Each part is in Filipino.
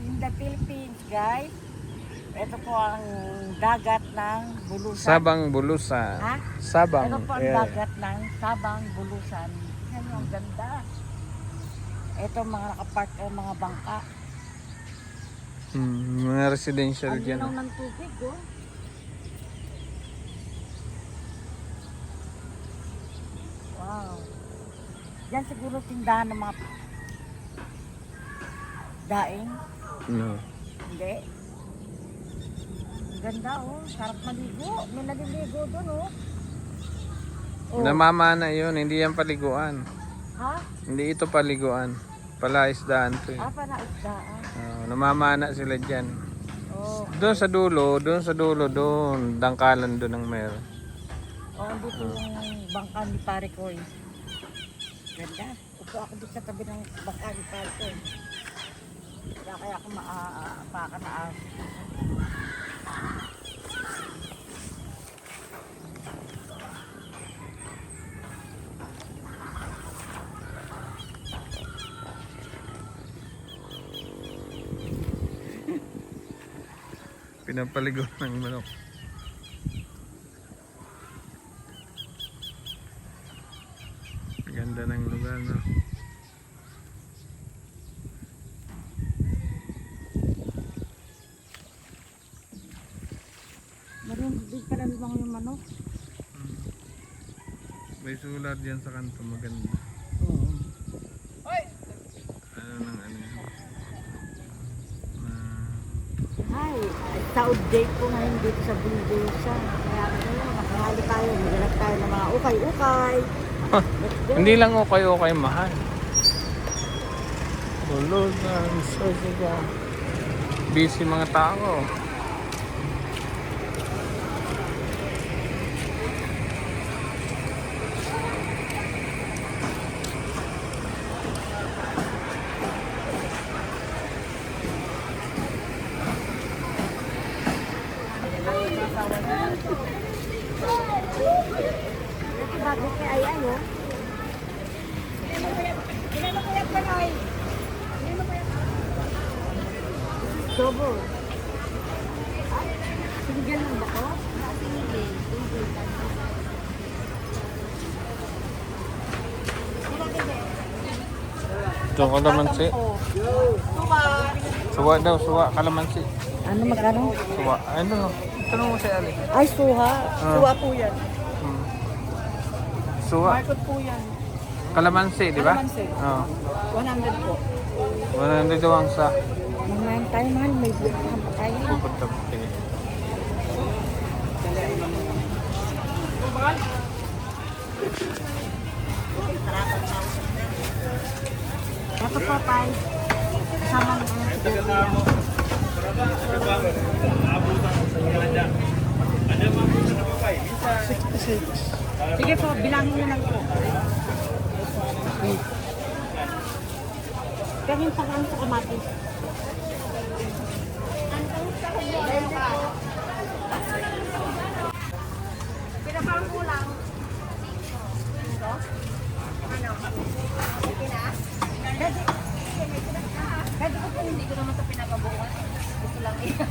in the Philippines, guys. Ito po ang dagat ng Bulusan. Sabang Bulusan. Ha? Sabang. Ito po ang area. dagat ng Sabang Bulusan. Yan yung ganda. Ito mga nakapark ang mga bangka. Hmm, mga residential Ang dyan. linaw ng tubig, oh. Wow. Yan siguro tindahan ng mga daing. No. Hindi. Ang Ganda oh. Sarap maligo. May naliligo doon oh. Oh. Namamana yun, hindi yan paliguan. ha? Hindi ito paliguan. Palaisdaan to eh. Ah, para isdaan. Oh, namamana sila dyan. Oh. Doon sa dulo, doon sa dulo, doon. Dangkalan doon ng meron. Oh, dito yung bangka ni pare ko eh. Ganda. Upo ako dito sa tabi ng bangka ni pare ko eh. Kaya kaya ako maapaka na as. Pinapaligo ng manok. Ganda ng lugar, no? Maroon, big pa yung manok. May sulat dyan sa kanto, maganda. Oo. Ano nang ano? Na, Ay, Saud day ko ngayon dito sa Bulbusa. Kaya ano, nakahali tayo, maghanap tayo ng mga ukay-ukay. Go. hindi lang okay mahal. Ulod na, so siya. Busy mga tao. Ito bago kay ay ano. Sobo. Ah, Sinigyan lang ba ko? Ito kalamansi. Suwa daw, suwa, kalamansi. Ano magkano? Suwa. Ano? Tanong mo si Ali. Ay, suha. Ah. Suha po yan. Hmm. Suwa. Market po yan. Kalamansi, di ba? Kalamansi. Oo. 100 po. Wala na daw ang sa. Mamayan tayo mahal. May bukahan pa tayo. Pupunta po kayo. Ito po, Pai. Kasama ng ano, siguro. Sige po, bilangin niyo lang po. Pero yung pagkaan sa kamatis. Pinapang kulang. Ano? Okay na? Kasi, kasi ko po hindi ko naman ito pinapabuhat. Gusto lang eh. Oh.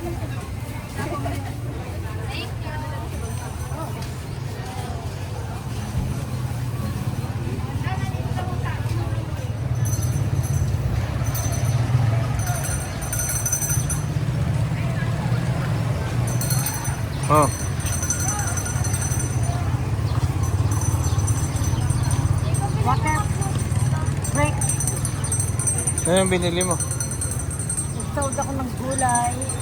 Water break. Ano yung binili mo? Nagsold ako ng gulay.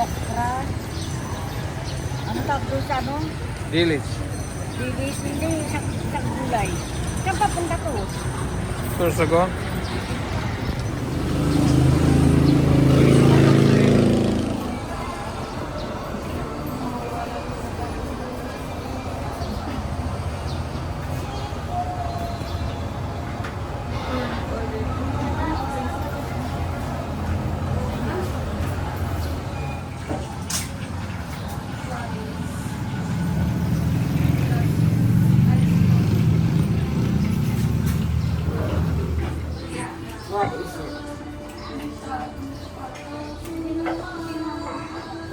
Okra. Ano tawag doon sa ano? Village. Bilis, hindi, sa, sa gulay. Saan papunta to? Sursagon?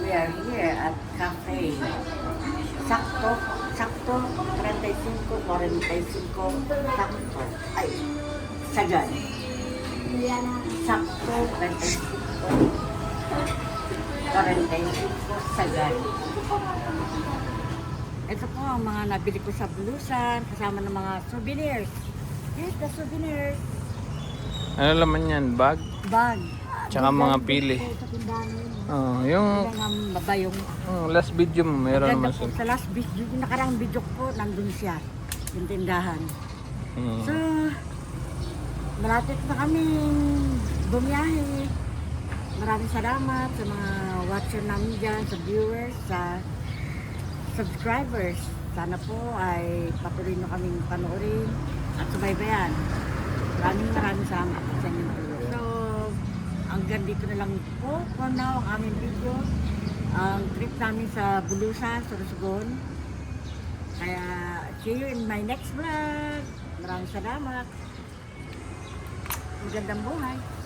we are here at cafe. Sakto, sakto, 35, 45, sakto. Ay, sagad. Sakto, 35, 45, sagad. Ito po ang mga nabili ko sa blusan, kasama ng mga souvenirs. Yes, the souvenirs. Ano laman yan? Bag? Bag. Tsaka mga pili. Sa Oh, yung Kaya nga mabayong oh, last video mo, meron Ganda naman po, siya. sa last video, yung nakarang video ko, nandun siya. Yung tindahan. Mm. So, malapit na kami bumiyahe. Maraming salamat sa mga watcher namin dyan, sa viewers, sa subscribers. Sana po ay patuloy nyo kaming panoorin at subaybayan. Maraming maraming salamat po sa inyong tulong. So, hanggang dito na lang po for now ang aming video. Ang trip namin sa Bulusan, Sorsogon. Kaya, see you in my next vlog. Maraming salamat. Magandang buhay.